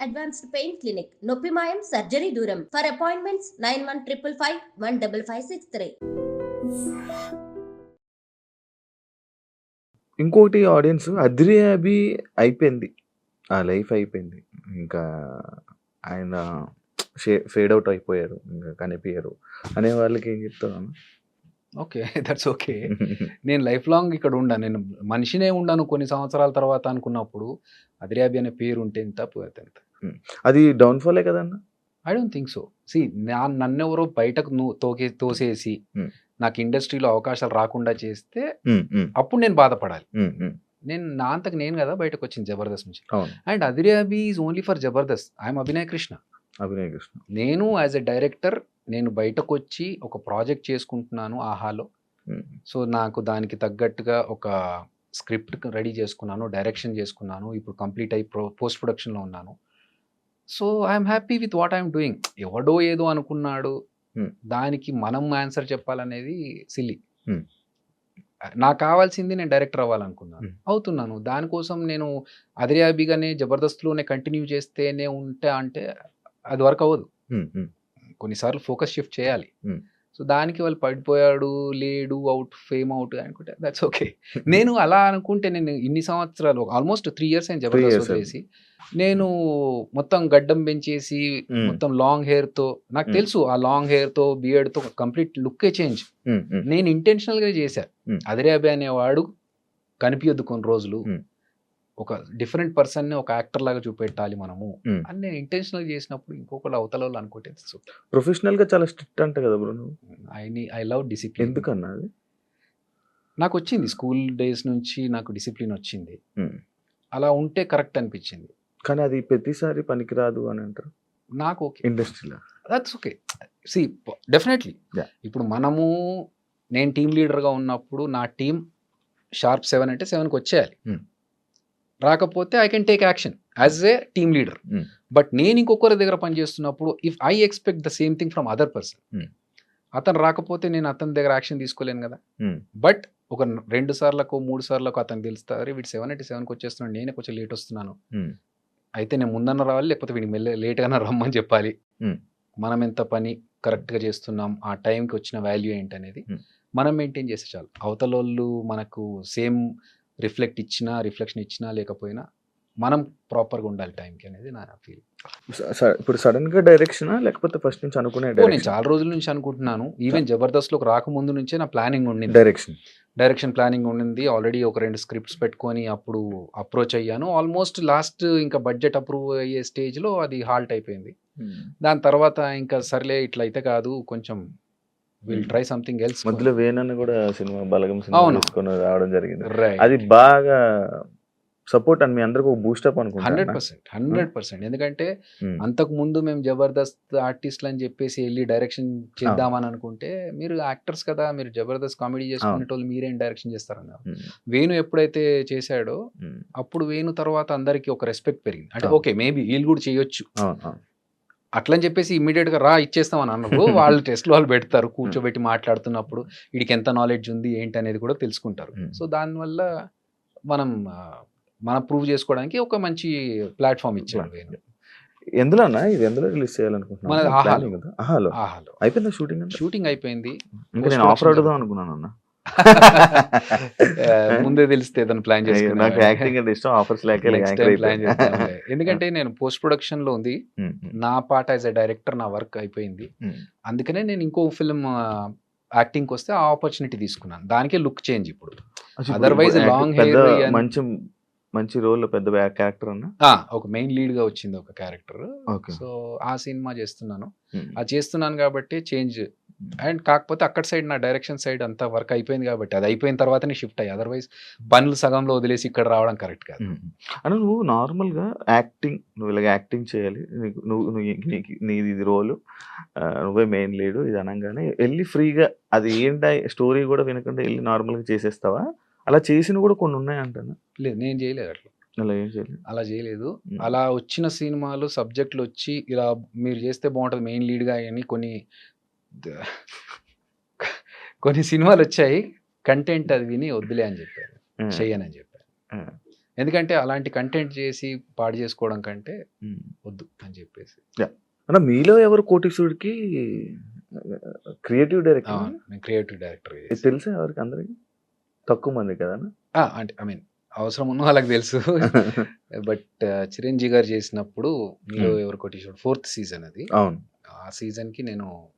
Advanced pain clinic. నొప్పి మాయం surgery దూరం. For appointments nine one triple five one double five six three. ఇంకోటి audience Adhire Abhi అయిపోయింది. ఆ లైఫ్ అయిపోయింది. ఇంకా ఆయన ఫేడ్ అవుట్ అయిపోయారు. ఇంకా కనిపించరు అనే వాళ్ళకి ఏం చెప్తాను ఓకే దట్స్ ఓకే నేను లైఫ్ లాంగ్ ఇక్కడ ఉండా నేను మనిషినే ఉండాను కొన్ని సంవత్సరాల తర్వాత అనుకున్నప్పుడు అదిరాబి అనే పేరు ఉంటే ఎంత పోతే ఎంత? అది డౌన్ఫాలే కదన్న? I don't think so. C నా నన్నెవరో బయటకు నువ్వు తోకే తోసేసి. నాకు ఇండస్ట్రీలో అవకాశాలు రాకుండా చేస్తే అప్పుడు నేను బాధపడాలి. నేను నా అంతకు నేను కదా బయటకు వచ్చింది జబర్దస్త్ నుంచి. And అదిరాబి is only for Jabardasth. I'm Abhinay Krishna. Abhinay Krishna. నేను యాజ్ ఎ డైరెక్టర్ నేను బయటకు వచ్చి ఒక ప్రాజెక్ట్ చేసుకుంటున్నాను ఆహాలో. సో నాకు దానికి తగ్గట్టుగా ఒక స్క్రిప్ట్ రెడీ చేసుకున్నాను డైరెక్షన్ చేసుకున్నాను. ఇప్పుడు కంప్లీట్ అయి ప్రో పోస్ట్ ప్రొడక్షన్లో ఉన్నాను. So I'm happy with what I'm doing. ఎవడో ఏదో అనుకున్నాడు. దానికి మనం ఆన్సర్ చెప్పాలనేది సిల్లి. నాకు కావాల్సింది నేను డైరెక్టర్ అవ్వాలనుకున్నాను. అవుతున్నాను. దానికోసం నేను అదిరాబిగానే జబర్దస్త్లోనే కంటిన్యూ చేస్తేనే ఉంటే అంటే అది వర్క్ అవ్వదు. కొన్నిసార్లు ఫోకస్ షిఫ్ట్ చేయాలి. సో దానికి వాళ్ళు పడిపోయాడు లేడు అవుట్ ఫేమ్ అవుట్ అనుకుంటే. దట్స్ ఓకే నేను అలా అనుకుంటే నేను ఇన్ని సంవత్సరాలు ఆల్మోస్ట్ త్రీ ఇయర్స్ జబర్దస్త్ వదిలేసి. నేను మొత్తం గడ్డం పెంచేసి ఉమ్, మొత్తం లాంగ్ హెయిర్తో నాకు Hmm. తెలుసు ఆ లాంగ్ హెయిర్తో బియర్డ్తో కంప్లీట్ లుక్కే చేంజ్ నేను ఇంటెన్షనల్గా చేశా. Hmm. అదిరాబి అనేవాడు కనిపించొద్దు కొన్ని రోజులు. Hmm. ఒక డిఫరెంట్ పర్సన్ని ఒక యాక్టర్ లాగా చూపెట్టాలి మనము. అని నేను ఇంటెన్షనల్ చేసినప్పుడు ఇంకొకరు అవతల వాళ్ళు అనుకుంటే ప్రొఫెషనల్గా చాలా స్ట్రిక్ట్ అంట కదా bro I I love discipline ఎందుకన్నా అది? నాకు వచ్చింది స్కూల్ డేస్ నుంచి నాకు డిసిప్లిన్ వచ్చింది. అలా ఉంటే కరెక్ట్ అనిపించింది. కానీ అది ప్రతిసారి పనికిరాదు అని అంటారు. నాకు ఓకే. ఇండస్ట్రీలో దట్స్ ఓకే సి డెఫినెట్లీ. ఇప్పుడు మనము నేను టీం లీడర్గా ఉన్నప్పుడు నా టీం షార్ప్ సెవెన్ అంటే సెవెన్కి వచ్చేయాలి. రాకపోతే I can take action as a team leader Hmm. But నేను ఇంకొకరి దగ్గర పనిచేస్తున్నప్పుడు if I expect the same thing from other person Hmm. అతను రాకపోతే నేను అతని దగ్గర యాక్షన్ తీసుకోలేను కదా బట్ ఒక రెండు సార్లకు మూడు సార్లకు అతను తెలుస్తారు వీడు సెవెన్ ఎయిటీ సెవెన్కి వచ్చేస్తున్నాడు నేనే కొంచెం లేట్ వస్తున్నాను ఉమ్, అయితే నేను ముందన్న రావాలి లేకపోతే వీడికి మెల్ల లేట్గానే రమ్మని చెప్పాలి Hmm. మనం ఎంత పని కరెక్ట్గా చేస్తున్నాం ఆ టైంకి వచ్చిన వాల్యూ ఏంటి అనేది Hmm. మనం మనం మెయింటైన్ చేస్తే చాలు అవతల వాళ్ళు మనకు సేమ్ రిఫ్లెక్ట్ ఇచ్చినా రిఫ్లెక్షన్ ఇచ్చినా లేకపోయినా మనం ప్రాపర్గా ఉండాలి టైంకి అనేది నా ఫీల్ ఇప్పుడు సడన్గా డైరెక్షనా లేకపోతే ఫస్ట్ నుంచి అనుకునే నేను చాలా రోజుల నుంచి అనుకుంటున్నాను. ఈవెన్ జబర్దస్త్లోకి రాకముందు నుంచే నా ప్లానింగ్ ఉండింది. డైరెక్షన్ డైరెక్షన్ ప్లానింగ్ ఉండింది. ఆల్రెడీ ఒక రెండు స్క్రిప్ట్స్ పెట్టుకొని అప్పుడు అప్రోచ్ అయ్యాను. ఆల్మోస్ట్ లాస్ట్ ఇంకా బడ్జెట్ అప్రూవ్ అయ్యే స్టేజ్లో అది హాల్ట్ అయిపోయింది. దాని తర్వాత ఇంకా సర్లే ఇట్లా అయితే కాదు కొంచెం విల్ ట్రై సంథింగ్ ఎల్స్ మధ్యలో వేణన్న కూడా సినిమా బలగం సినిమా. తీసుకొని రావడం జరిగింది. అది బాగా సపోర్ట్ అని మీ అందరికి ఒక బూస్టప్ హండ్రెడ్ అనుకుంటా పర్సెంట్ హండ్రెడ్ పర్సెంట్ ఎందుకంటే Hmm. అంతకు ముందు మేము జబర్దస్త్ ఆర్టిస్ట్లు అని చెప్పేసి వెళ్ళి డైరెక్షన్ చేద్దామని అనుకుంటే మీరు యాక్టర్స్ కదా మీరు జబర్దస్త్ కామెడీ చేసుకునేటోళ్ళు మీరేం డైరెక్షన్ చేస్తారన్నారు. వేణు ఎప్పుడైతే చేశాడో అప్పుడు వేణు తర్వాత అందరికి ఒక రెస్పెక్ట్ పెరిగింది. అంటే. ఓకే మేబీ వీళ్ళు కూడా చేయొచ్చు. అట్లని చెప్పేసి ఇమ్మీడియట్గా రా ఇచ్చేస్తాం అని అన్నప్పుడు వాళ్ళు టెస్ట్లు వాళ్ళు పెడతారు కూర్చోబెట్టి మాట్లాడుతున్నప్పుడు వీడికి ఎంత నాలెడ్జ్ ఉంది ఏంటి అనేది కూడా తెలుసుకుంటారు. సో దానివల్ల మనం మనం ప్రూవ్ చేసుకోవడానికి ఒక మంచి ప్లాట్ఫామ్ ఇచ్చాడు ఎందులో ఇది ఎందులో రిలీజ్ చేయాలనుకుంటున్నాను అయిపోయిందా షూటింగ్ అయిపోయింది. నేను ఆఫర్ అడుగుదాం అనుకున్నాను అన్న ముందే తెలిస్తే ఏదైనా ప్లాన్ అయ్యో, చేసుకున్నా నాకు యాక్టింగ్ అంటే ఇష్టం ఆఫర్స్ లేక. ఎందుకంటే నేను పోస్ట్ ప్రొడక్షన్లో ఉంది. నా పాట యాజ్ ఎ డైరెక్టర్ నా వర్క్ అయిపోయింది. అందుకనే నేను ఇంకో ఫిల్మ్ యాక్టింగ్ వస్తే ఆ ఆపర్చునిటీ తీసుకున్నాను. దానికే లుక్ చేంజ్ ఇప్పుడు. long hair and- మంచి మంచి రోల్ పెద్ద క్యారెక్టర్ ఆ, ఒక మెయిన్ లీడ్గా వచ్చింది ఒక క్యారెక్టర్ సో ఆ సినిమా చేస్తున్నాను. అది చేస్తున్నాను కాబట్టి చేంజ్ అండ్ కాకపోతే అక్కడ సైడ్ నా డైరెక్షన్ సైడ్ అంతా వర్క్ అయిపోయింది కాబట్టి అది అయిపోయిన తర్వాతనే షిఫ్ట్ అయ్యి. అదర్వైజ్ పనులు సగంలో వదిలేసి ఇక్కడ రావడం కరెక్ట్ కాదు. అన్న నువ్వు నార్మల్గా యాక్టింగ్ నువ్వు ఇలాగ యాక్టింగ్ చేయాలి. నీకు నువ్వు నీకు నీది ఇది రోలు. నువ్వే మెయిన్ లీడు ఇది అనగానే వెళ్ళి ఫ్రీగా అది ఏంటి స్టోరీ కూడా వినకుండా వెళ్ళి నార్మల్గా చేసేస్తావా? అలా చేసిన కూడా కొన్ని ఉన్నాయి అంటాను లేదు నేను చేయలేదు అట్లా. అలా ఏం చేయలేదు. అలా చేయలేదు. అలా వచ్చిన సినిమాలు సబ్జెక్టులు వచ్చి ఇలా మీరు చేస్తే బాగుంటుంది మెయిన్ లీడ్గా అని కొన్ని కొన్ని సినిమాలు వచ్చాయి కంటెంట్ అది విని వద్దులే అని చెప్పారు. చెయ్యనని చెప్పారు. ఎందుకంటే అలాంటి కంటెంట్ చేసి పాడు చేసుకోవడం కంటే. వద్దు అని చెప్పేసి. అన్న మీలో ఎవరు కోటీశ్వరుడికి క్రియేటివ్ డైరెక్టర్ క్రియేటివ్ డైరెక్టర్ తెలుసా ఎవరికి అందరికి? తక్కువ మంది కదా అంటే ఐ మీన్ అవసరం ఉన్న వాళ్ళకి తెలుసు. బట్ చిరంజీవి గారు చేసినప్పుడు మీలో. ఎవరు కొట్టేసాడు ఫోర్త్ సీజన్ అది. అవును. ఆ సీజన్కి నేను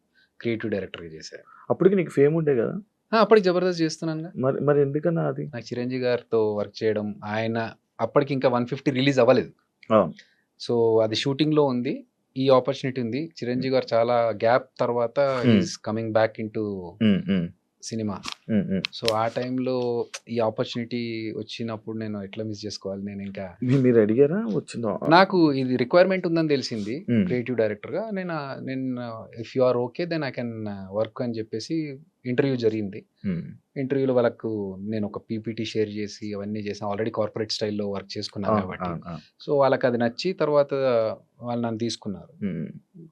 క్రియేటివ్ డైరెక్టర్ చేశాను అప్పటికి నీకు ఫేమ్ ఉండే కదా? అప్పటికి జబర్దస్త్ చేస్తున్నాను మరి మరి ఎందుకన్నా అది? నాకు చిరంజీవి గారితో వర్క్ చేయడం ఆయన అప్పటికి ఇంకా వన్ ఫిఫ్టీ రిలీజ్ అవ్వలేదు. సో అది షూటింగ్లో ఉంది ఈ ఆపర్చునిటీ ఉంది. చిరంజీవి గారు చాలా గ్యాప్ తర్వాత Hmm. Is coming back in um, um, cinema. So ఆ టైంలో ఈ ఆపర్చునిటీ వచ్చినప్పుడు నేను ఎట్లా మిస్ చేసుకోవాలి? నేను ఇంకా మీరు అడిగారా? వచ్చిందో? నాకు ఇది రిక్వైర్మెంట్ ఉందని తెలిసింది క్రియేటివ్ డైరెక్టర్గా. నేను నేను if you are okay then I can work అని చెప్పేసి ఇంటర్వ్యూ జరిగింది. ఇంటర్వ్యూలో వాళ్ళకు నేను ఒక పీపీటీ షేర్ చేసి అవన్నీ చేసాను ఆల్రెడీ కార్పొరేట్ స్టైల్లో వర్క్ చేసుకున్నాను కాబట్టి. సో వాళ్ళకి అది నచ్చి తర్వాత వాళ్ళు నన్ను తీసుకున్నారు.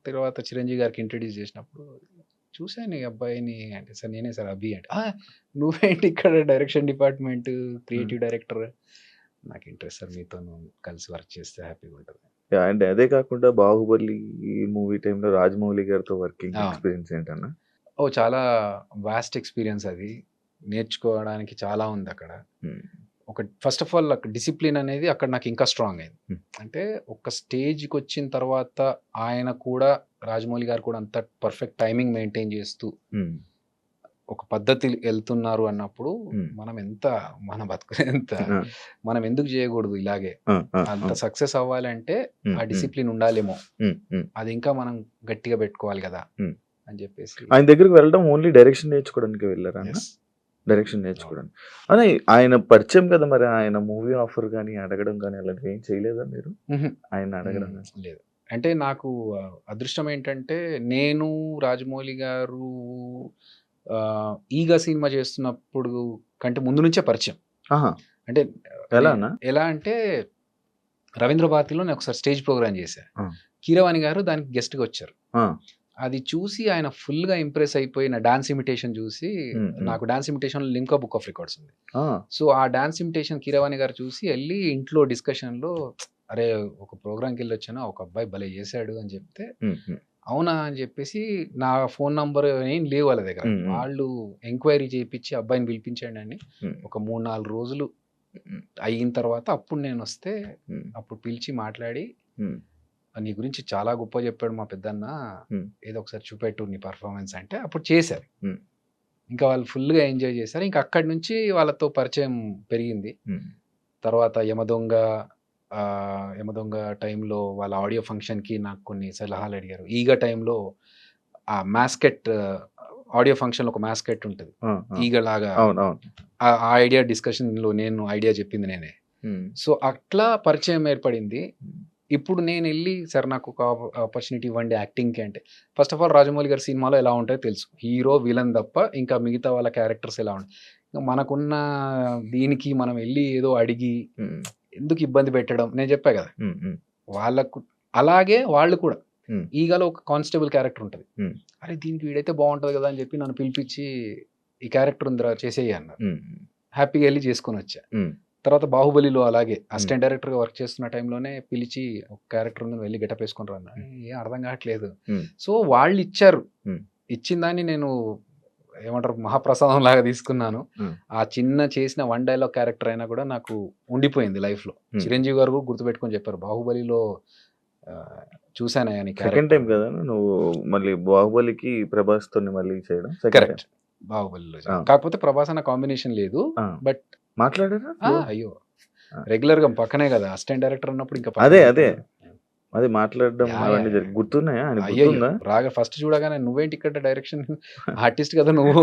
తర్వాత చిరంజీవి గారికి ఇంట్రడ్యూస్ చేసినప్పుడు చూశాను ఈ అబ్బాయిని అంటే సార్ నేనే సార్ అభి అంటే. "ఆ, నువ్వేంటి ఇక్కడ డైరెక్షన్ డిపార్ట్మెంట్ క్రియేటివ్ డైరెక్టర్ నాకు ఇంట్రెస్ట్ సార్ మీతో కలిసి వర్క్ చేస్తే హ్యాపీగా ఉంటుంది. అండ్ అదే కాకుండా బాహుబలి మూవీ టైంలో రాజమౌళి గారితో వర్కింగ్. ఎక్స్పీరియన్స్ ఏంటన్నా? ఓ చాలా వాస్ట్ ఎక్స్పీరియన్స్ అది. నేర్చుకోవడానికి చాలా ఉంది అక్కడ. ఒక ఫస్ట్ ఆఫ్ ఆల్ డిసిప్లిన్ అనేది అక్కడ నాకు ఇంకా స్ట్రాంగ్ అయింది. అంటే ఒక స్టేజ్కి వచ్చిన తర్వాత ఆయన కూడా రాజమౌళి గారు కూడా అంత పర్ఫెక్ట్ టైమింగ్ మెయింటైన్ చేస్తూ ఉమ్, ఒక పద్ధతి వెళ్తున్నారు అన్నప్పుడు Hmm. మనం ఎంత మన బతుకు ఎంత మనం ఎందుకు చేయకూడదు ఇలాగే అంత. సక్సెస్ అవ్వాలంటే ఉమ్, ఆ డిసిప్లిన్ ఉండాలేమో. అది ఇంకా మనం గట్టిగా పెట్టుకోవాలి కదా Hmm. అని చెప్పేసి ఆయన దగ్గరికి వెళ్ళడం ఓన్లీ డైరెక్షన్ నేర్చుకోవడానికి వెళ్ళారా. డైరెక్షన్ నేర్చుకోవడానికి అదే ఆయన పరిచయం కదా మరి ఆయన మూవీ ఆఫర్ కానీ అడగడం కానీ అలాంటివి ఏం చేయలేదా మీరు. ఆయన అడగడం. లేదు అంటే నాకు అదృష్టం ఏంటంటే నేను రాజమౌళి గారు ఈగ సినిమా చేస్తున్నప్పుడు కంటే ముందు నుంచే పరిచయం. అంటే ఎలా? ఎలా అంటే రవీంద్ర భారతిలో నేను ఒకసారి స్టేజ్ ప్రోగ్రామ్ చేశా. ఆ. కీరవాణి గారు దానికి guest గా వచ్చారు అది చూసి ఆయన full గా ఇంప్రెస్ అయిపోయి నా డాన్స్ ఇమిటేషన్ చూసి. నాకు dance imitation Limca book of records ఉంది. సో ఆ డాన్స్ ఇమిటేషన్ కీరవాణి గారు చూసి వెళ్ళి ఇంట్లో discussion లో అరే ఒక ప్రోగ్రామ్కి వెళ్ళి వచ్చాను ఒక అబ్బాయి భలే చేశాడు అని చెప్తే అవునా అని చెప్పేసి నా ఫోన్ నంబర్ ఏం లేవు వాళ్ళ దగ్గర. వాళ్ళు ఎంక్వైరీ చేయించి అబ్బాయిని పిలిపించండి అని ఒక మూడు నాలుగు రోజులు. అయిన తర్వాత అప్పుడు నేను వస్తే అప్పుడు పిలిచి మాట్లాడి నీ గురించి చాలా గొప్ప చెప్పాడు మా పెద్దన్న. ఏదో ఒకసారి చూపెట్టు నీ పర్ఫార్మెన్స్ అంటే అప్పుడు చేశారు. ఇంకా వాళ్ళు ఫుల్గా ఎంజాయ్ చేశారు. ఇంకా అక్కడి నుంచి వాళ్ళతో పరిచయం పెరిగింది. తర్వాత యమదొంగ యమదొంగ టైంలో వాళ్ళ ఆడియో ఫంక్షన్కి నాకు కొన్ని సలహాలు అడిగారు. ఈగ టైంలో ఆ మాస్కెట్ ఆడియో ఫంక్షన్లో ఒక మాస్కెట్ ఉంటుంది. ఆ, ఆ. ఐడియా డిస్కషన్లో నేను ఐడియా చెప్పింది నేనే. సో అట్లా పరిచయం ఏర్పడింది. ఇప్పుడు నేను వెళ్ళి సార్ నాకు ఒక ఆపర్చునిటీ ఇవ్వండి యాక్టింగ్కి అంటే ఫస్ట్ ఆఫ్ ఆల్ రాజమౌళి గారి సినిమాలో ఎలా ఉంటాయో తెలుసు. హీరో విలన్ తప్ప ఇంకా మిగతా వాళ్ళ క్యారెక్టర్స్ ఎలా ఉంటాయి ఇంకా మనకున్న దీనికి మనం వెళ్ళి ఏదో అడిగి ఎందుకు ఇబ్బంది పెట్టడం? నేను చెప్పా కదా. వాళ్ళకు అలాగే వాళ్ళు కూడా. ఈగలో ఒక కానిస్టేబుల్ క్యారెక్టర్ ఉంటుంది. అరే దీనికి వీడైతే బాగుంటుంది కదా అని చెప్పి నన్ను పిలిపించి ఈ క్యారెక్టర్ ఉందిరా చేసేయి అన్నారు. హ్యాపీగా వెళ్ళి చేసుకొని వచ్చా. తర్వాత బాహుబలిలో అలాగే అసిస్టెంట్ డైరెక్టర్గా వర్క్ చేస్తున్న టైంలోనే పిలిచి ఒక క్యారెక్టర్ ఉంది వెళ్ళి గెటప్ వేసుకొని రన్నా ఏం అర్థం కావట్లేదు. సో వాళ్ళు ఇచ్చారు. ఇచ్చిన దాన్ని నేను ఏమంటారు మహాప్రసాదం లాగా తీసుకున్నాను. ఆ చిన్న చేసిన వన్ డైలాగ్ క్యారెక్టర్ అయినా కూడా నాకు ఉండిపోయింది లైఫ్లో. చిరంజీవి గారు కూడా గుర్తుపెట్టుకొని చెప్పారు బాహుబలిలో ఆ, చూశాను ఆయన సెకండ్ టైం కదా నువ్వు మళ్ళీ బాహుబలికి ప్రభాస్ తోని మళ్ళీ చేయడం? కరెక్ట్ బాహుబలిలో. కాకపోతే ప్రభాస్ అన్న కాంబినేషన్ లేదు బట్ మాట్లాడారా? అయ్యో. రెగ్యులర్గా పక్కనే కదా అసిస్టెంట్ డైరెక్టర్ ఉన్నప్పుడు ఇంకా అదే, అదే. అది మాట్లాడడం అవన్నీ జరిగి గుర్తున్నాయా? ఆయన గుర్తుందా? రాగా ఫస్ట్ చూడగానే నువ్వేంటి ఇక్కడ డైరెక్షన్ ఆర్టిస్ట్ కదా నువ్వు.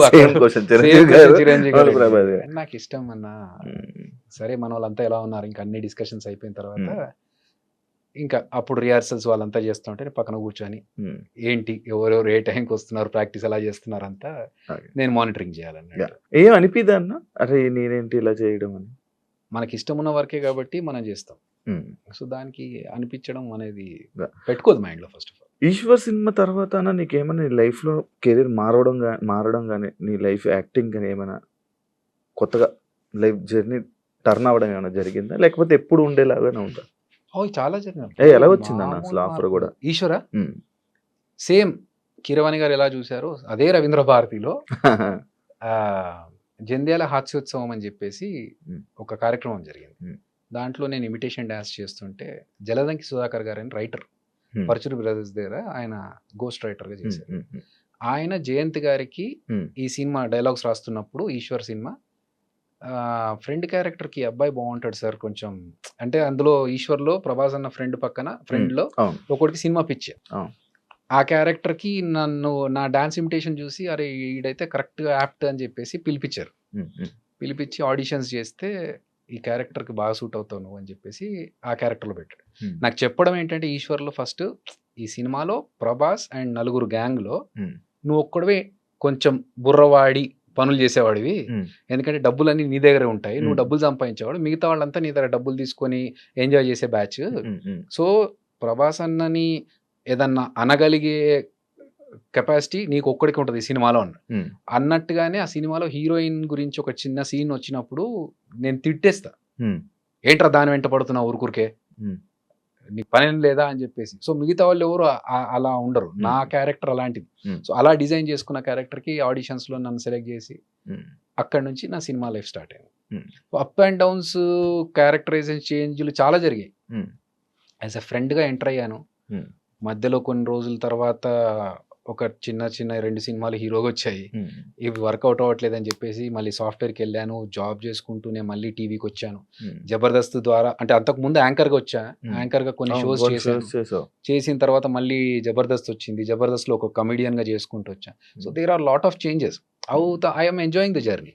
నాకు ఇష్టం అన్న. సరే మన వాళ్ళంతా ఎలా ఉన్నారు? ఇంకా అన్ని డిస్కషన్స్ అయిపోయిన తర్వాత ఇంకా అప్పుడు రిహార్సల్స్ వాళ్ళంతా చేస్తుంటే నేను పక్కన కూర్చొని ఏంటి? ఎవరెవరు ఏ టైంకి వస్తున్నారు? ప్రాక్టీస్ ఎలా చేస్తున్నారు అంతా. నేను మానిటరింగ్ Yeah. ఏం అనిపిదా అన్న? అరే నేనేంటి ఇలా చేయడం అని? మనకి ఇష్టం ఉన్న వర్కే కాబట్టి మనం చేస్తాం. సో దానికి అనిపించడం అనేది. పెట్టుకోదు మైండ్లో first of all Eeshwar cinema తర్వాత నీకేమైనా నీ లైఫ్లో కెరీర్ మారడం గా మారడం కానీ నీ లైఫ్ యాక్టింగ్ కానీ ఏమైనా కొత్తగా లైఫ్ జర్నీ టర్న్ అవ్వడం ఏమైనా జరిగిందా లేకపోతే ఎప్పుడు ఉండేలాగానే ఉందా ఓ చాలా జరిగినాయి ఏ, ఎలా వచ్చిందన్న అసలు offer కూడా? ఈశ్వర. సేమ్ కీరవాణి గారు ఎలా చూశారు అదే రవీంద్ర భారతిలో ఆ, జంధ్యాల హాస్యోత్సవం అని చెప్పేసి. ఒక కార్యక్రమం జరిగింది. దాంట్లో నేను ఇమిటేషన్ డాన్స్ చేస్తుంటే జలదంకి సుధాకర్ గారు అని రైటర్. పరచురు బ్రదర్స్ దగ్గర ఆయన గోస్ట్ రైటర్గా ఉమ్, చేశారు ఆయన జయంత్ గారికి ఈ సినిమా డైలాగ్స్ రాస్తున్నప్పుడు ఈశ్వర్ సినిమా ఫ్రెండ్ క్యారెక్టర్కి ఈ అబ్బాయి బాగుంటాడు సార్ కొంచెం అంటే అందులో ఈశ్వర్లో ప్రభాస్ అన్న ఫ్రెండ్ పక్కన ఫ్రెండ్లో అవును ఒకటికి సినిమా పిచ్చే అవును. ఆ క్యారెక్టర్కి నన్ను నా డాన్స్ ఇమిటేషన్ చూసి అరే ఈడైతే కరెక్ట్గా యాప్ట్ అని చెప్పేసి పిలిపించారు పిలిపించి ఆడిషన్స్ చేస్తే ఈ క్యారెక్టర్కి బాగా సూట్ అవుతావు నువ్వు అని చెప్పేసి ఆ క్యారెక్టర్లో పెట్టాడు నాకు చెప్పడం ఏంటంటే ఈశ్వర్లో ఫస్ట్ ఈ సినిమాలో ప్రభాస్ అండ్ నలుగురు గ్యాంగ్లో ఉమ్, నువ్వు ఒక్కడవే కొంచెం బుర్రవాడి పనులు చేసేవాడివి. ఎందుకంటే డబ్బులన్నీ నీ దగ్గరే ఉంటాయి. నువ్వు. డబ్బులు సంపాదించేవాడు మిగతా వాళ్ళంతా నీ దగ్గర డబ్బులు తీసుకొని ఎంజాయ్ చేసే బ్యాచ్. సో ప్రభాస్ అన్నని ఏదన్నా అనగలిగే కెపాసిటీ నీకు ఒక్కడికి ఉంటుంది ఈ సినిమాలో అన్నట్టుగానే ఆ సినిమాలో హీరోయిన్ గురించి ఒక చిన్న సీన్ వచ్చినప్పుడు నేను తిట్టేస్తా. ఏంట్రా దాని వెంట పడుతున్నావు ఊరుకూరికే? నీకు పని లేదా? అని చెప్పేసి. సో మిగతా వాళ్ళు ఎవరు అలా ఉండరు. నా క్యారెక్టర్ అలాంటిది. సో అలా డిజైన్ చేసుకున్న క్యారెక్టర్కి ఆడిషన్స్లో నన్ను సెలెక్ట్ చేసి అక్కడ నుంచి నా సినిమా లైఫ్ స్టార్ట్ అయింది. అప్ అండ్ డౌన్స్ క్యారెక్టరైజేషన్ చేంజ్లు చాలా జరిగాయి. యాజ్ ఎ ఫ్రెండ్గా ఎంటర్ అయ్యాను. మధ్యలో కొన్ని రోజుల తర్వాత ఒక చిన్న చిన్న రెండు సినిమాలు హీరోగా వచ్చాయి. ఇవి వర్కౌట్ అవ్వట్లేదు అని చెప్పేసి మళ్ళీ సాఫ్ట్వేర్కి వెళ్ళాను జాబ్ చేసుకుంటూనే మళ్ళీ టీవీకి వచ్చాను. జబర్దస్త్ ద్వారా అంటే అంతకు ముందు యాంకర్గా వచ్చా. యాంకర్గా కొన్ని షోస్ చేశాను. చేసిన తర్వాత మళ్ళీ జబర్దస్త్ వచ్చింది. జబర్దస్త్లో ఒక కమిడియన్గా చేసుకుంటూ వచ్చా. So there are lot of changes I'm enjoying the journey